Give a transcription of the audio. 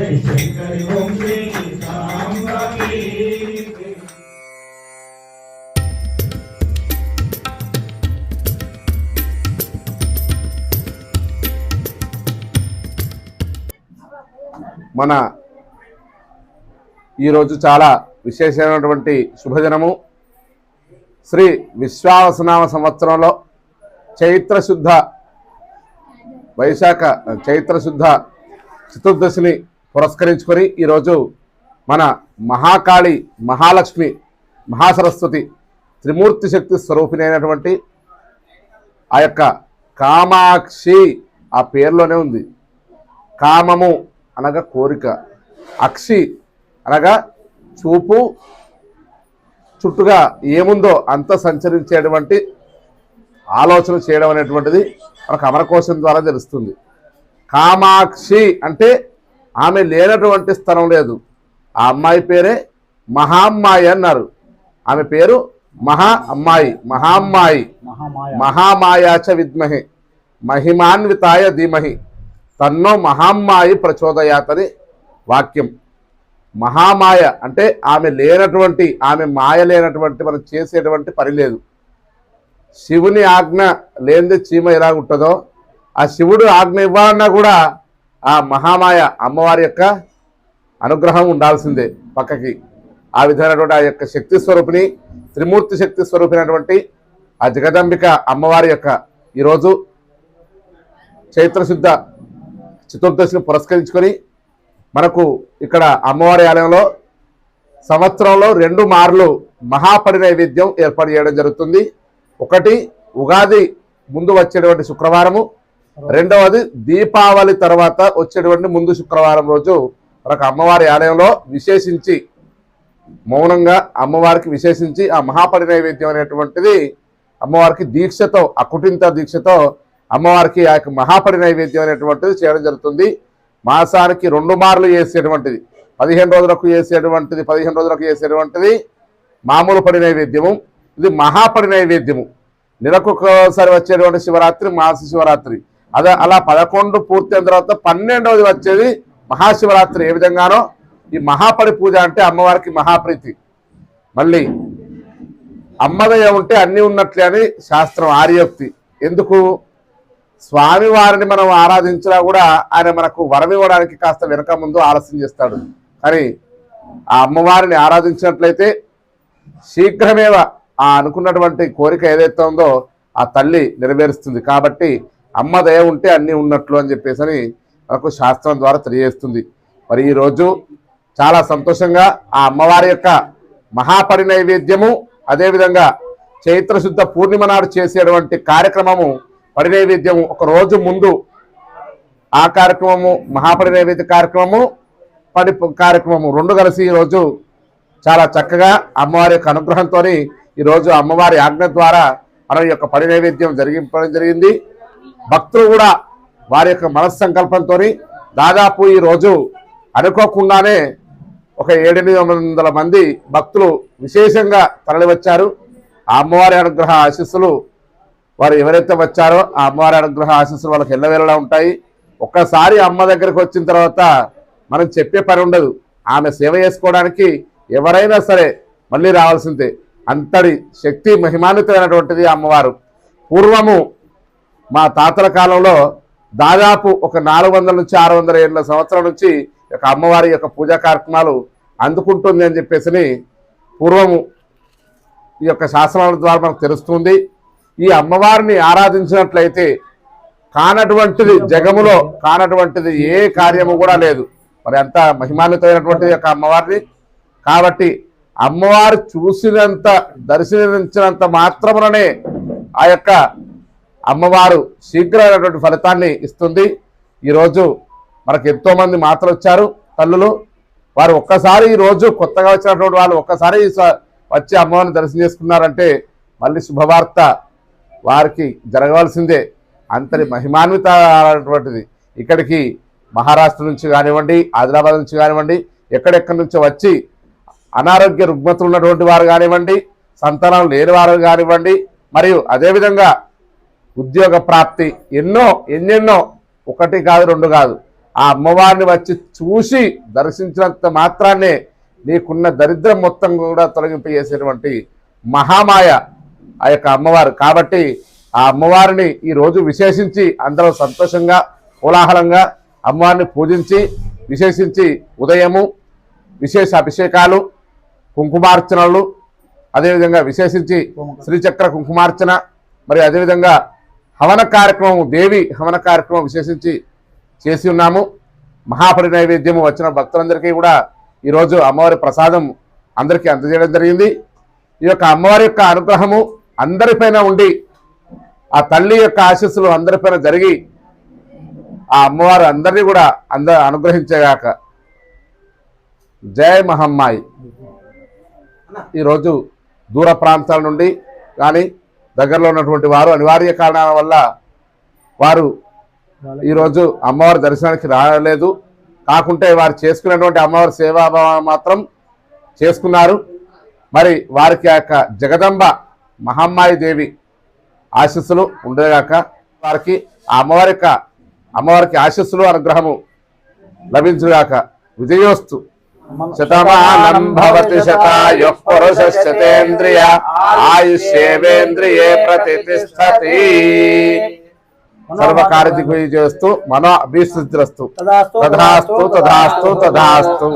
జై శంకరి ఓం శ్రీ సాంబకి మన ఈరోజు చాలా విశేషమైనటువంటి శుభదినము. శ్రీ విశ్వావసనామ సంవత్సరంలో చైత్రశుద్ధ వైశాఖ చైత్రశుద్ధ చతుర్దశిని పురస్కరించుకొని ఈరోజు మన మహాకాళి మహాలక్ష్మి మహాసరస్వతి త్రిమూర్తి శక్తి స్వరూపిణైనటువంటి ఆ యొక్క కామాక్షి ఆ పేరులోనే ఉంది. కామము అనగా కోరిక అక్షి అనగా చూపు చుట్టుగా ఏముందో అంత సంచరించేటువంటి ఆలోచన చేయడం అనేటువంటిది మనకు అమరకోశం ద్వారా తెలుస్తుంది. కామాక్షి అంటే ఆమె లేనటువంటి స్థలం లేదు. ఆ అమ్మాయి పేరే మహామ్మాయి అన్నారు. ఆమె పేరు మహా అమ్మాయి మహామ్మాయి. మహామాయ. మహామాయాచ విద్మహే మహిమాన్వితాయ ధీమహి. తన్నో మహామ్మాయి ప్రచోదయాతని వాక్యం. మహామాయ అంటే ఆమె లేనటువంటి ఆమె మాయ లేనటువంటి మనం చేసేటువంటి పని లేదు. శివుని ఆజ్ఞ లేనిది చీమ ఎలా ఉంటుందో ఆ శివుడు ఆజ్ఞ ఇవ్వాలన్నా కూడా ఆ మహామాయ అమ్మవారి యొక్క అనుగ్రహం ఉండాల్సిందే పక్కకి. ఆ విధమైనటువంటి ఆ యొక్క శక్తి స్వరూపిణి త్రిమూర్తి శక్తి స్వరూపినటువంటి ఆ జగదంబిక అమ్మవారి యొక్క ఈరోజు చైత్రశుద్ధ చతుర్దశిని పురస్కరించుకొని మనకు ఇక్కడ అమ్మవారి ఆలయంలో సంవత్సరంలో రెండు మార్లు మహాపరి నైవేద్యం ఏర్పాటు చేయడం జరుగుతుంది. ఒకటి ఉగాది ముందు వచ్చేటువంటి శుక్రవారము రెండవది దీపావళి తర్వాత వచ్చేటువంటి ముందు శుక్రవారం రోజు మనకు అమ్మవారి ఆలయంలో విశేషించి మౌనంగా అమ్మవారికి విశేషించి ఆ మహాపరి నైవేద్యం అనేటువంటిది అమ్మవారికి దీక్షతో అకుటింత దీక్షతో అమ్మవారికి ఆ యొక్క మహాపరి నైవేద్యం అనేటువంటిది చేయడం జరుగుతుంది. మాసానికి రెండు మార్లు చేసేటువంటిది. పదిహేను రోజులకు చేసేటువంటిది పదిహేను రోజులకు చేసేటువంటిది మామూలు పడి నైవేద్యము. ఇది మహాపడి నైవేద్యము. నెలకు ఒకసారి వచ్చేటువంటి శివరాత్రి మాస శివరాత్రి. అదే అలా పదకొండు పూర్తయిన తర్వాత పన్నెండవది వచ్చేది మహాశివరాత్రి. ఏ విధంగానో ఈ మహాపడి పూజ అంటే అమ్మవారికి మహాప్రీతి. మళ్ళీ అమ్మదయ ఉంటే అన్నీ ఉన్నట్లే అని శాస్త్రం ఆర్యోక్తి. ఎందుకు? స్వామివారిని మనం ఆరాధించినా కూడా ఆయన మనకు వరం ఇవ్వడానికి కాస్త వెనక ముందు ఆలస్యం చేస్తాడు. కానీ ఆ అమ్మవారిని ఆరాధించినట్లయితే శీఘ్రమేవ ఆ అనుకున్నటువంటి కోరిక ఏదైతే ఉందో ఆ తల్లి నెరవేరుస్తుంది. కాబట్టి అమ్మ దయ ఉంటే అన్నీ ఉన్నట్లు అని చెప్పేసి అని మనకు శాస్త్రం ద్వారా తెలియజేస్తుంది. మరి ఈరోజు చాలా సంతోషంగా ఆ అమ్మవారి యొక్క మహాపరి నైవేద్యము అదేవిధంగా చైత్రశుద్ధ పూర్ణిమ నాడు చేసేటువంటి కార్యక్రమము పరినైవేద్యము ఒక రోజు ముందు ఆ కార్యక్రమము మహాపరి నైవేద్య కార్యక్రమము పడి కార్యక్రమము రెండు కలిసి ఈరోజు చాలా చక్కగా అమ్మవారి యొక్క అనుగ్రహంతో ఈరోజు అమ్మవారి ఆజ్ఞ ద్వారా మనం యొక్క పడి నైవేద్యం జరిగింది. భక్తులు కూడా వారి యొక్క మనస్సంకల్పంతో దాదాపు ఈరోజు అనుకోకుండానే ఒక ఏడెనిమిది వందల మంది భక్తులు విశేషంగా తరలివచ్చారు. ఆ అమ్మవారి అనుగ్రహ ఆశీస్సులు వారు ఎవరైతే వచ్చారో ఆ అమ్మవారి అనుగ్రహ ఆశీస్సులు వాళ్ళకి ఎల్లవేళలా ఉంటాయి. ఒక్కసారి అమ్మ దగ్గరికి వచ్చిన తర్వాత మనం చెప్పే పని ఉండదు. ఆమె సేవ చేసుకోవడానికి ఎవరైనా సరే మళ్ళీ రావాల్సిందే. అంతటి శక్తి మహిమాన్వితమైనటువంటిది అమ్మవారు. పూర్వము మా తాతల కాలంలో దాదాపు ఒక నాలుగు వందల నుంచి ఆరు వందల ఏళ్ళ సంవత్సరం నుంచి ఒక యొక్క అమ్మవారి యొక్క పూజా కార్యక్రమాలు అందుకుంటుంది అని చెప్పేసి పూర్వము ఈ యొక్క శాసనాల ద్వారా మనకు తెలుస్తుంది. ఈ అమ్మవారిని ఆరాధించినట్లయితే కానటువంటిది జగములో కానటువంటిది ఏ కార్యము కూడా లేదు. మరి అంత మహిమాన్వితమైనటువంటి యొక్క అమ్మవారిని. కాబట్టి అమ్మవారు చూసినంత దర్శనించినంత మాత్రముననే ఆ యొక్క అమ్మవారు శీఘ్రమైనటువంటి ఫలితాన్ని ఇస్తుంది. ఈరోజు మనకు ఎంతోమంది మాతలు వచ్చారు తల్లులు. వారు ఒక్కసారి ఈరోజు కొత్తగా వచ్చినటువంటి వాళ్ళు ఒక్కసారి ఈ స- వచ్చి అమ్మవారిని దర్శనం చేసుకున్నారంటే మళ్ళీ శుభవార్త వారికి జరగవలసిందే. అంతటి మహిమాన్వితమైనటువంటిది ఇక్కడికి మహారాష్ట్ర నుంచి కానివ్వండి ఆదిలాబాద్ నుంచి కానివ్వండి ఎక్కడెక్కడి నుంచో వచ్చి అనారోగ్య రుగ్మతులు ఉన్నటువంటి వారు కానివ్వండి సంతానం లేని వారు కానివ్వండి మరియు అదేవిధంగా ఉద్యోగ ప్రాప్తి ఎన్నో ఎన్నెన్నో ఒకటి కాదు రెండు కాదు. ఆ అమ్మవారిని వచ్చి చూసి దర్శించినంత మాత్రాన్నే నీకున్న దరిద్రం మొత్తం కూడా తొలగింపజేసేటువంటి మహామాయ ఆ యొక్క అమ్మవారు. కాబట్టి ఆ అమ్మవారిని ఈ రోజు విశేషించి అందరూ సంతోషంగా కోలాహలంగా అమ్మవారిని పూజించి విశేషించి ఉదయము విశేష అభిషేకాలు కుంకుమార్చనలు అదేవిధంగా విశేషించి శ్రీచక్ర కుంకుమార్చన మరి అదేవిధంగా హవన కార్యక్రమం దేవి హవన కార్యక్రమం విశేషించి చేసి ఉన్నాము. మహాపరి నైవేద్యము వచ్చిన భక్తులందరికీ కూడా ఈరోజు అమ్మవారి ప్రసాదం అందరికీ అందజేయడం జరిగింది. ఈ యొక్క అమ్మవారి యొక్క అనుగ్రహము అందరిపైన ఉండి ఆ తల్లి యొక్క ఆశీస్సులు అందరిపైన జరిగి ఆ అమ్మవారు అందరినీ కూడా అంద అనుగ్రహించేగాక. జయ మహమ్మాయి. ఈరోజు దూర ప్రాంతాల నుండి కానీ దగ్గరలో ఉన్నటువంటి వారు అనివార్య కారణాల వల్ల వారు ఈరోజు అమ్మవారి దర్శనానికి రాలేదు. కాకుంటే వారు చేసుకున్నటువంటి అమ్మవారి సేవాభావం మాత్రం చేసుకున్నారు. మరి వారికి యొక్క జగదంబ మహమ్మాయి దేవి ఆశీస్సులు ఉండేగాక వారికి ఆ అమ్మవారి యొక్క అమ్మవారికి ఆశీస్సులు అనుగ్రహము లభించుగాక విజయోస్తు. శతమానం భవతి శతాయు పురుష శతేంద్రియ ఆయుష్యేవేంద్రియే ప్రతిష్టతి. సర్వకార్య దిగ్విజయస్తు మనో అభివృద్ధిరస్తు. తదాస్తు తథాస్తు తథాస్తు